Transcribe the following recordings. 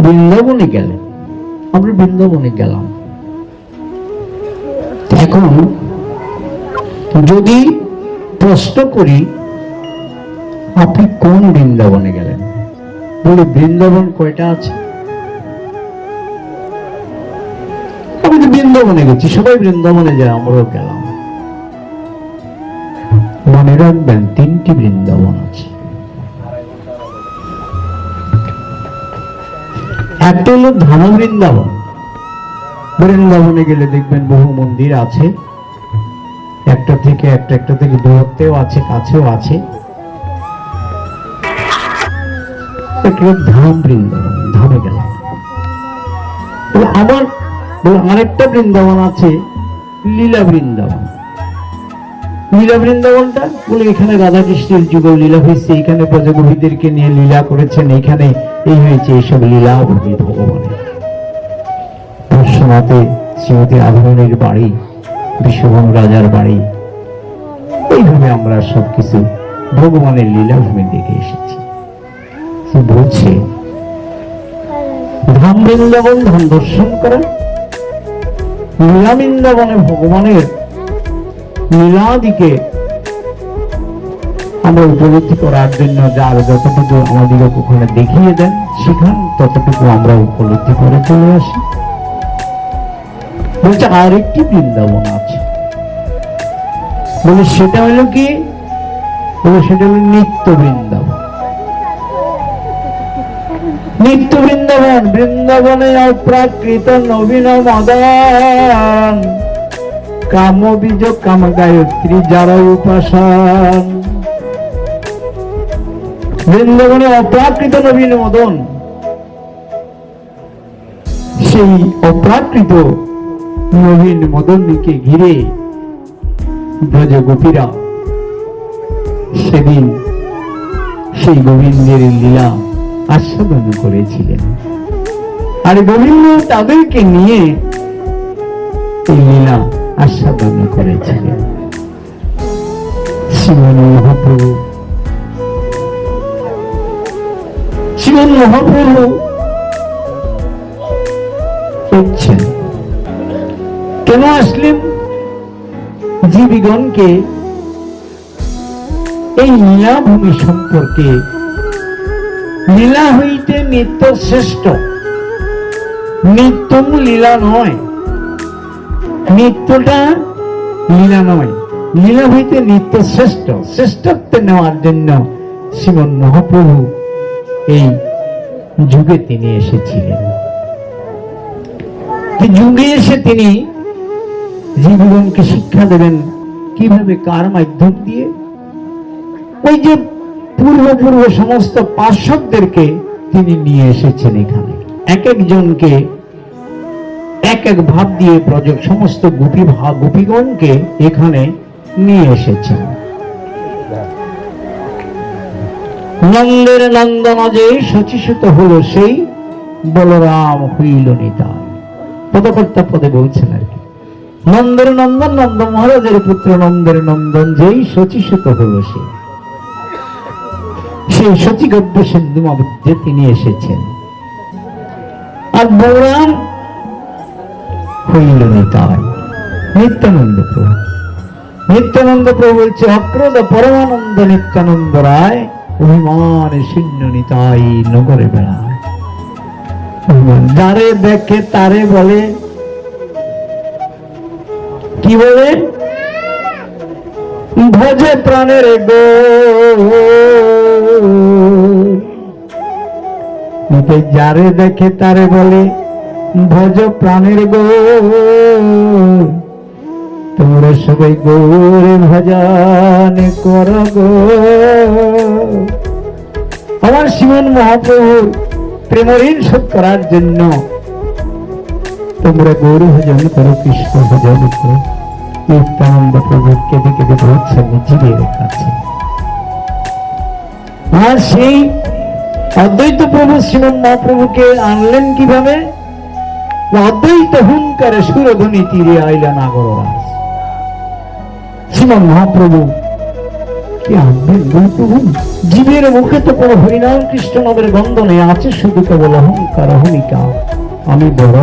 বৃন্দাবনে গেলেন আমরা বৃন্দাবনে গেলাম। এখন যদি প্রশ্ন করি, আপনি কোন বৃন্দাবনে গেলেন? বলে, বৃন্দাবন কয়টা আছে? আমি তো বৃন্দাবনে গেছি, সবাই বৃন্দাবনে যায়, আমরাও গেলাম। মনে রাখবেন, তিনটি বৃন্দাবন আছে। একটা হলো ধাম বৃন্দাবন বৃন্দাবনে গেলে দেখবেন বহু মন্দির আছে। একটা থেকে একটা একটা থেকে দূরত্বেও আছে, কাছেও আছে। ধাম বৃন্দাবন ধামে গেলাম। আবার আরেকটা বৃন্দাবন আছে, লীলা বৃন্দাবন। লীলা বৃন্দাবনটা? বলে এখানে রাধা কৃষ্ণের যুগ লীলা হয়েছে, এখানে প্রজাপতিদেরকে নিয়ে লীলা করেছেন, এখানে এই হয়েছে এইসব লীলা ভূমি ভগবানের। পরশুনাথে শ্রীমতী রাধারণীর বাড়ি বিশ্বভন রাজার বাড়ি, এইভাবে আমরা সবকিছু ভগবানের লীলাভূমি দেখে এসেছি। সে বলছে? ধাম বৃন্দাবন, ধাম দর্শন করা। লীলা বৃন্দাবনে ভগবানের লীলাদিকে আমরা উপলব্ধি করার জন্য যার যতটুকু আমাদেরকে ওখানে দেখিয়ে দেন, সেখান ততটুকু আমরা উপলব্ধি করে চলে আসি। বলছে, আরেকটি বৃন্দাবন আছে। বলে, সেটা হলো কি? বলে, সেটা হলো নিত্য বৃন্দাবন। নিত্য বৃন্দাবন, বৃন্দাবনে অপ্রাকৃত নবীন মদন কাম বীজ কাম গায়ত্রী যারা উপাসন। বৃন্দাবনে অপ্রাকৃত নবীন মদন। সেই অপ্রাকৃত নবীন মদনকে ঘিরে ব্রজ গোপীরা সেদিন সেই গোবিন্দের লীলা আস্বাদন করেছিলেন। আর গোবিন্দ তাদেরকে নিয়ে এই লীলা আস্বাদন করেছিলেন শ্রীমন মহাপ্রভু শ্রীমন মহাপ্রভু এসছেন কেন আসলেন? জীবিগণকে এই লীলাভূমি সম্পর্কে লীলা হইতে নিত্য শ্রেষ্ঠ। নিত্যম লীলা নয়। নিত্যটা লীলা নয় লীলা হইতে নিত্য শ্রেষ্ঠ। শ্রেষ্ঠত্ব নেওয়ার জন্য শ্রীমন মহাপ্রভু এই যুগে তিনি এসেছিলেন। যুগে এসে তিনি জীবনকে শিক্ষা দেবেন কীভাবে কার মাধ্যম দিয়ে। ওই যে পূর্ব পূর্ব সমস্ত পার্শ্বদেরকে তিনি নিয়ে এসেছেন এখানে। এক একজনকে এক ভাব দিয়ে প্রজেক্ট সমস্ত গোপী গোপীগণকে এখানে নিয়ে এসেছেন। নন্দের নন্দন যে সচিসূত হলো সেই বলরাম হইল নিতাই। পদকর্তা পদে বলছেন আর কি, নন্দের নন্দন নন্দ মহারাজের পুত্র নন্দের নন্দন যেই সচিসূত হলো সে। সেই সচিগব্য সিন্ধু তিনি এসেছেন। আর বলরাম নিত্যানন্দ প্রভু। নিত্যানন্দ পরমানন্দ নিত্যানন্দ রায়, অভিমান শূন্য নিতাই নগরে বেড়ায়। যারে দেখে তারে বলে। কি বলে? ভজে প্রাণের গো। যারে দেখে তারে বলে। ভজ প্রাণের গো তোমরা সবাই গৌর ভজন কর গো। আমার শিবন মহাপ্রভুর প্রেমঋণ শোধ করার জন্য তোমরা গৌর ভজন করো, কৃষ্ণ ভজন করো। নিত্যানন্দ প্রভু কেঁদে কেঁদে বলছেন জিরে রেখাচ্ছে আর সেই অদ্বৈত প্রভু শ্রীমন মহাপ্রভুকে আনলেন কীভাবে? অদ্বৈত হুঙ্কারে সুরধ্বনি তীরে আইলেন আগররাজ শ্রীমন মহাপ্রভু, কি আনবেন বল প্রভু জীবের মুখে তো কোনো হরিনাম কৃষ্ণ নামের আছে শুধু কেবল অহংকার, অহমিকা। আমি বড়,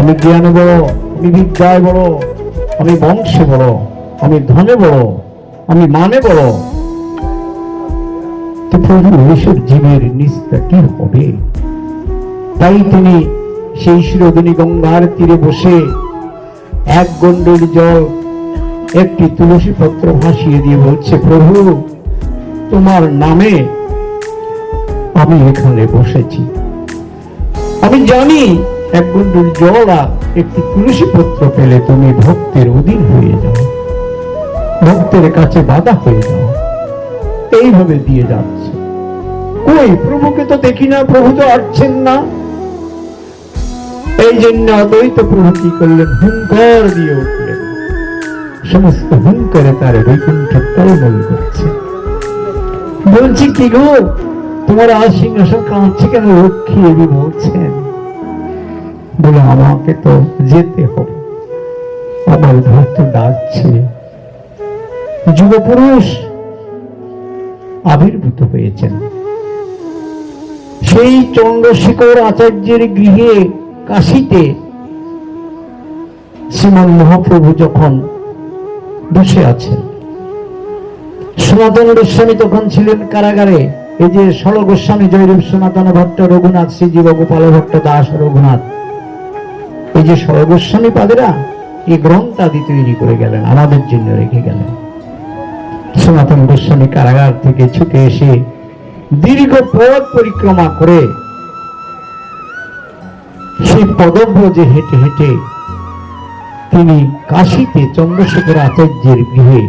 আমি জ্ঞানে বড়, আমি বিদ্যায় বড়, আমি বংশে বড়, আমি ধনে বড়, আমি মানে বড়। তো প্রভু এইসব জীবের নিস্তা কি হবে? তাই তিনি সেই শিরোদিনী গঙ্গার তীরে বসে এক গন্ডল জল একটি তুলসী পত্র ভাসিয়ে দিয়ে বলছে, প্রভু, তোমার নামে আমি এখানে বসেছি। আমি জানি এক গন্ডল জল আর একটি তুলসী পত্র পেলে তুমি ভক্তের অধীন হয়ে যাও, ভক্তের কাছে বাধা হয়ে যাও। এইভাবে দিয়ে যাচ্ছে। কই, প্রভুকে তো দেখি না, প্রভু তো আসছেন না। এই জন্য অদ্বৈত প্রভু করলেন? হুঙ্কার দিয়ে উঠলেন। সমস্ত হুঙ্কারে তার বৈকুণ্ঠ টলমল করছে। বলছি, কি গো, তোমার আর সিংহাসন কাঁদছে কেন রক্ষী এবি বলছেন? বলে, আমাকে তো যেতে হবে। আমার ভক্ত ডাকছে যুব পুরুষ আবির্ভূত হয়েছেন। সেই চন্দ্রশেখর আচার্যের গৃহে কাশিতে শ্রীমান মহাপ্রভু যখন বসে আছেন, সনাতন গোস্বামী তখন ছিলেন কারাগারে। এই যে সল গোস্বামী জয়রূপ সনাতন ভট্ট, রঘুনাথ, শ্রীজীব গোপাল ভট্ট, দাস রঘুনাথ, এই যে সল গোস্বামী পাদেরা, এই গ্রন্থ আদি তৈরি করে গেলেন, আমাদের জন্য রেখে গেলেন। সনাতন গোস্বামী কারাগার থেকে ছুটে এসে দীর্ঘ পথ পরিক্রমা করে সেই পদব্রজে হেঁটে হেঁটে, তিনি কাশীতে চন্দ্রশেখর আচার্যের গৃহে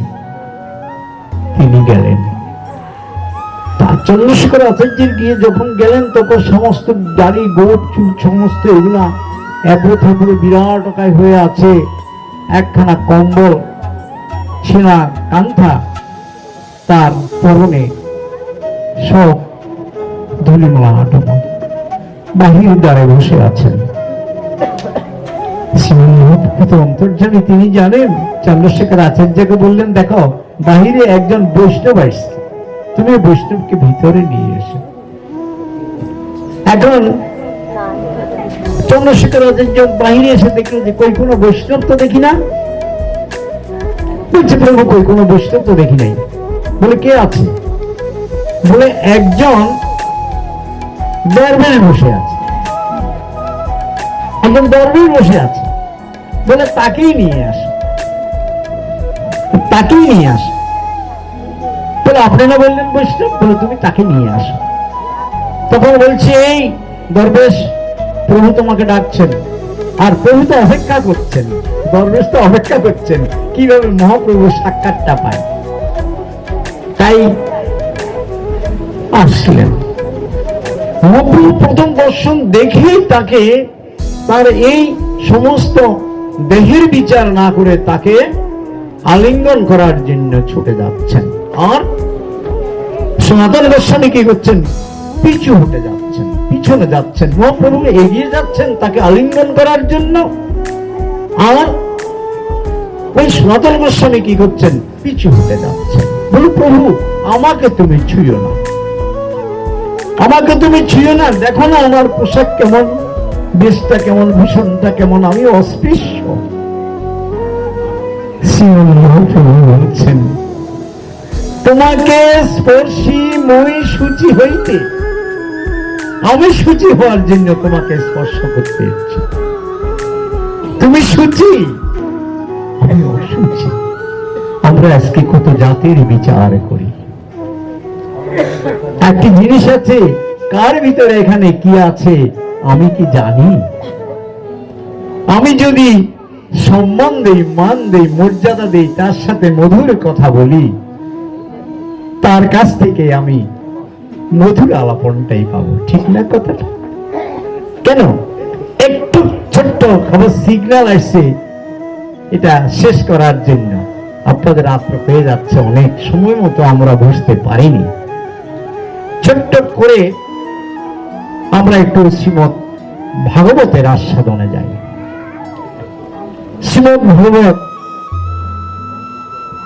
তিনি গেলেন। তার চন্দ্রশেখর আচার্যের গিয়ে যখন গেলেন, তখন সমস্ত গাড়ি গোপ চুল, সমস্ত এগুলা থাকলে বিরাট ওকায় হয়ে আছে। একখানা কম্বল ছেঁড়া কান্থা, তার পরনে সব ধুলিমালা আটক। বাহির দ্বারে বসে আছেন। শ্রীমৎ অন্তর্জামী তিনি জানেন, চন্দ্রশেখর আচার্যকে বললেন, দেখো, বাহিরে একজন বৈষ্ণব আসছে। তুমি বৈষ্ণবকে ভিতরে নিয়ে এসো। এখন চন্দ্রশেখর আচার্য বাহিরে এসে দেখল যে কই কোনো বৈষ্ণব তো দেখি না। বলছে, প্রভু, কই কোনো বৈষ্ণব তো দেখি নাই? বলে, কে আছে? বলে, একজন দরবারে বসে আছে। একজন দরবার বসে আছে। বলে, তাকেই নিয়ে আসে। তাকেই নিয়ে আসে? বলে আপনারা বললেন বৈষ্ণব? বলে, তুমি তাকে নিয়ে আসো। তখন বলছে, এই দরবেশ, প্রভু তোমাকে ডাকছেন আর প্রভু তো অপেক্ষা করছেন। দরবেশ তো অপেক্ষা করছেন। কীভাবে মহাপ্রভু সাক্ষাৎটা পায়? তাই আসলেন। মহাপ্রভু প্রথম দর্শন দেখেই তাকে তার এই সমস্ত দেহের বিচার না করে তাকে আলিঙ্গন করার জন্য ছুটে যাচ্ছেন। আর সনাতন গোস্বামী কি করছেন? পিছু হটে যাচ্ছেন, পিছনে যাচ্ছেন। মহাপ্রভু এগিয়ে যাচ্ছেন তাকে আলিঙ্গন করার জন্য। আর ওই সনাতন গোস্বামী কি করছেন? পিছু হটে যাচ্ছেন। বলো প্রভু, আমাকে তুমি ছুঁয়ো না। আমাকে তুমি ছুঁয়ো না। দেখো না আমার পোশাক কেমন। দেশটা কেমন, ভূষণটা কেমন আমি অস্পৃশ্য। তোমাকে স্পর্শী মই সূচি হইতে, আমি সূচি হওয়ার জন্য তোমাকে স্পর্শ করতে ইচ্ছে। তুমি সূচি? আমি অসুচি। আমরা আজকে কত জাতির বিচার করি। একটি জিনিস আছে, কার ভিতরে এখানে কি আছে? আমি কি জানি? আমি যদি সম্মান দেই, মান দেই, মর্যাদা দেই, তার সাথে মধুর কথা বলি, তার কাছ থেকে আমি মধুর আলাপনটাই পাবো, ঠিক না কথাটা? কেন? একটু ছোট্ট খবর সিগন্যাল আসছে। এটা শেষ করার জন্য। আপনাদের রাত্র পেয়ে যাচ্ছে অনেক সময় মতো, আমরা বুঝতে পারিনি। ছোট্ট করে আমরা একটু শ্রীমৎ ভাগবতের আস্বাদনে যাই। শ্রীমৎ ভাগবত,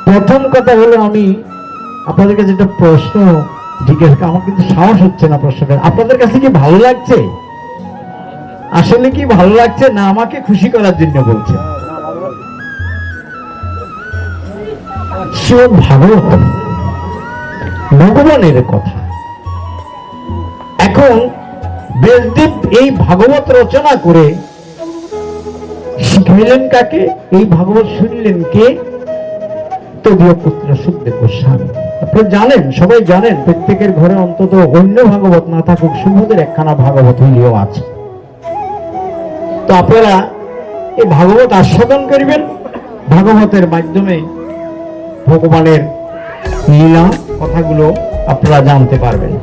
প্রথম কথা হলো আমি আপনাদের কাছে একটা প্রশ্ন জিজ্ঞেস আমার কিন্তু সাহস হচ্ছে না প্রশ্ন করার। আপনাদের কাছে কি ভালো লাগছে? আসলে কি ভালো লাগছে না আমাকে খুশি করার জন্য বলছে? শ্রীমদ ভাগবত, ভগবানের কথা। এখন বেদদেব এই ভাগবত রচনা করে শিখাইলেন কাকে? এই ভাগবত শুনলেন কে? তদীয় পুত্র সুখদেব গোস্বামী। আপনারা জানেন, সবাই জানেন, প্রত্যেকের ঘরে অন্তত অন্য ভাগবত না থাকুক সুবোধের একখানা ভাগবত হইলেও আছে। তো আপনারা এই ভাগবত আস্বাদন করিবেন। ভাগবতের মাধ্যমে ভগবানের লীলা কথাগুলো আপনারা জানতে পারবেন।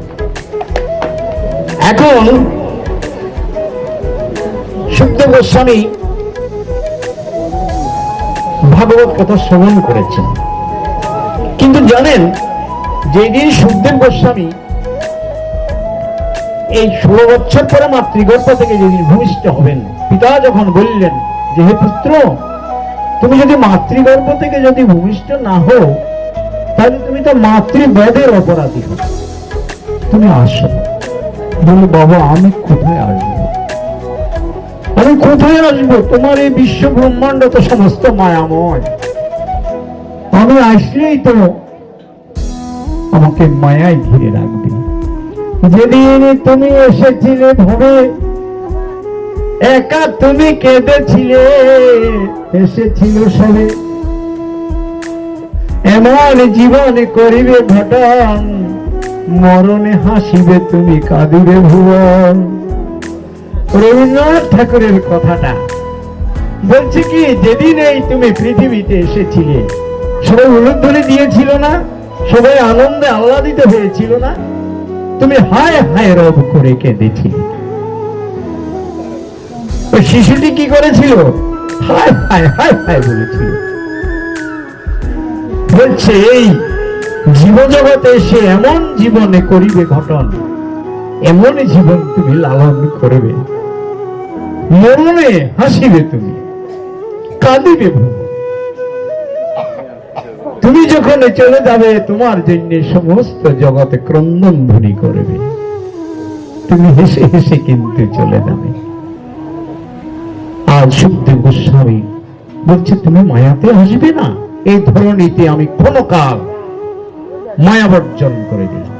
এখন সুখদেব গোস্বামী ভাগবত কথা শ্রবণ করেছেন। কিন্তু জানেন, যেদিন সুখদেব গোস্বামী এই ষোলো বছর পরে মাতৃগর্ভ থেকে যেদিন ভূমিষ্ঠ হবেন, পিতা যখন বললেন যে, হে পুত্র, তুমি যদি মাতৃগর্ভ থেকে যদি ভূমিষ্ঠ না হও, তাহলে তুমি তো মাতৃবধের অপরাধী তুমি আসো। বলে, বাবা, আমি কোথায় আসব? আমি কোথায় আসব? তোমার এই বিশ্ব ব্রহ্মাণ্ড তো সমস্ত মায়াময়। আমি আসলেই তো আমাকে মায়ায় ঘিরে রাখবে। যেদিন তুমি এসেছিলে ভবে, একা তুমি কেঁদেছিলে, এসেছিল সবে। এমন জীবন করিবে ঘটন মরণে হাসিবে তুমি কাঁদিবে ভুবন। রবীন্দ্রনাথ ঠাকুরের কথাটা বলছে কি যেদিন এই তুমি পৃথিবীতে এসেছিলে, সবাই উলুধ্বনি দিয়েছিল না? সবাই আনন্দে আহ্লাদিত হয়েছিল না? তুমি হায় হায় রব করে কেঁদেছিলে। ওই শিশুটি কি করেছিল? হায় হায় হায় হায় বলেছিল। বলছে, এই জীবজগতে সে এমন জীবনে করিবে ঘটন, এমন জীবন তুমি লালন করবে। মরণে হাসিবে তুমি, কাঁদিবে তুমি যখন চলে যাবে, তোমার জন্য সমস্ত জগতে ক্রন্দন ধ্বনি করবে। তুমি হেসে হেসে কিন্তু চলে যাবে। আজ সুখদেব গোস্বামী বলছে, তুমি মায়াতে আসবে না? এই ধরনীতে আমি কোনো কাল মায়া বর্জন করে দিলাম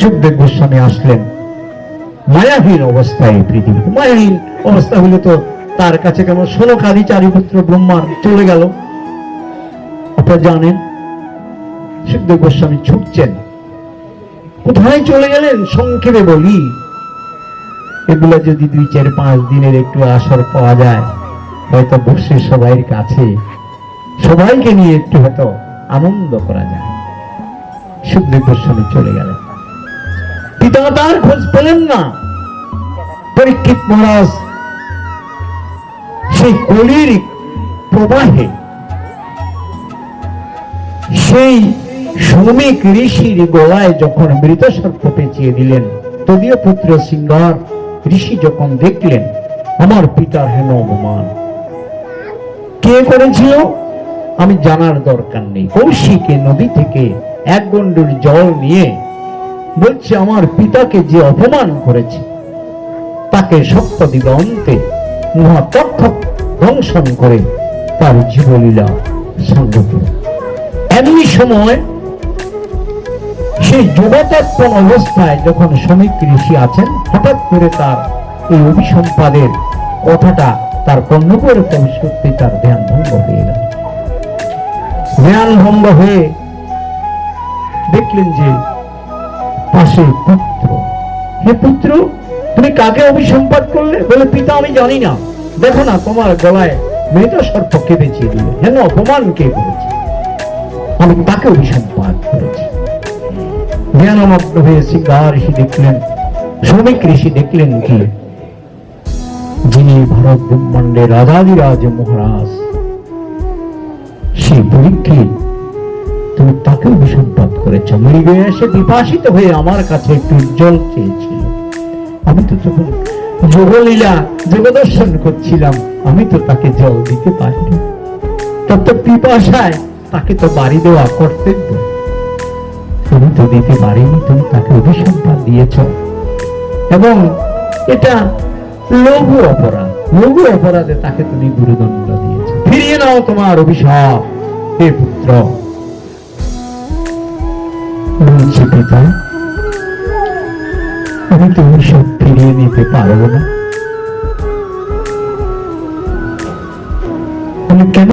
সুখদেব গোস্বামী আসলেন। মায়াহীন অবস্থায় এই পৃথিবীতে। মায়াহীন অবস্থা হলে তো তার কাছে কেমন ষোলকারী চারিপুত্র ব্রহ্মার চলে গেল। আপনারা জানেন সুখদেব গোস্বামী ছুটছেন। কোথায় চলে গেলেন? সংক্ষেপে বলি। এগুলো যদি দুই, চার, পাঁচ দিনের একটু আসর পাওয়া যায়, হয়তো বসে সবাইয়ের কাছে। সবাইকে নিয়ে একটু হয়তো আনন্দ করা যায়। সুখদেব গোস্বামী চলে গেলেন পিতা তার খোঁজ পেলেন না। পরীক্ষিত মহারাজ সেই কলির প্রবাহে সেই শ্রমিক ঋষির গলায় যখন মৃত সর্প পেঁচিয়ে দিলেন, তদীয় পুত্র সিংহার ঋষি যখন দেখলেন, আমার পিতার হেন অপমান। কে করেছিল? আমি জানার দরকার নেই। কৌশিকে নদী থেকে এক গন্ডুর জল নিয়ে বলছে, আমার পিতাকে যে অপমান করেছে, তাকে সপ্ত দিগন্তে মহাতক্ষ দংশন করে তার জীবলীলা সংগত এমনি সময় সেই যুবতত্পন অবস্থায় যখন শ্রমিক ঋষি আছেন, হঠাৎ করে তার এই অভিসম্পাদের কথাটা তার কর্ণপুরে করতে তার ধ্যান ভঙ্গ হয়ে গেল। ধ্যান ভঙ্গ হয়ে দেখলেন যে পাশে পুত্র। হে পুত্র, তুমি কাকে অভিসম্পাদ করলে? বলে, পিতা, আমি জানি না। দেখো না, তোমার গলায় মৃত সর্প কে বেঁচিয়ে দিলে? হেন অপমান কে করেছে? আমি তাকে অভিসম্পাদ করেছি। জ্ঞানমগ্ন হয়ে সিংহার ঋষি দেখলেন, শ্রমিক ঋষি দেখলেন কি যিনি ভারত ব্রহ্মাণ্ডের রাজাদিরাজ মহারাজ সেই পরীক্ষিত তুমি তাকেও বিষাদপাত করেছ। মৃগে এসে বিপাসিত হয়ে আমার কাছে একটু উজ্জ্বল চেয়েছিল। আমি তো তখন যোগলীলা যোগদর্শন করছিলাম, আমি তো তাকে জল দিতে পারিনি। তার তো পিপাসায় তাকে তো বাড়ি দেওয়া কর্তব্য। তুমি তো দিতে পারিনি, তুমি তাকে অভিশাপটা দিয়েছ। এবং এটা লঘু অপরাধ। লঘু অপরাধে তাকে তুমি গুরুদণ্ড দিয়েছ। ফিরিয়ে নাও তোমার অভিশাপ। হে পুত্র বলছি পিতা আমি তুমি সব ফিরিয়ে নিতে পারব না। আমি কেন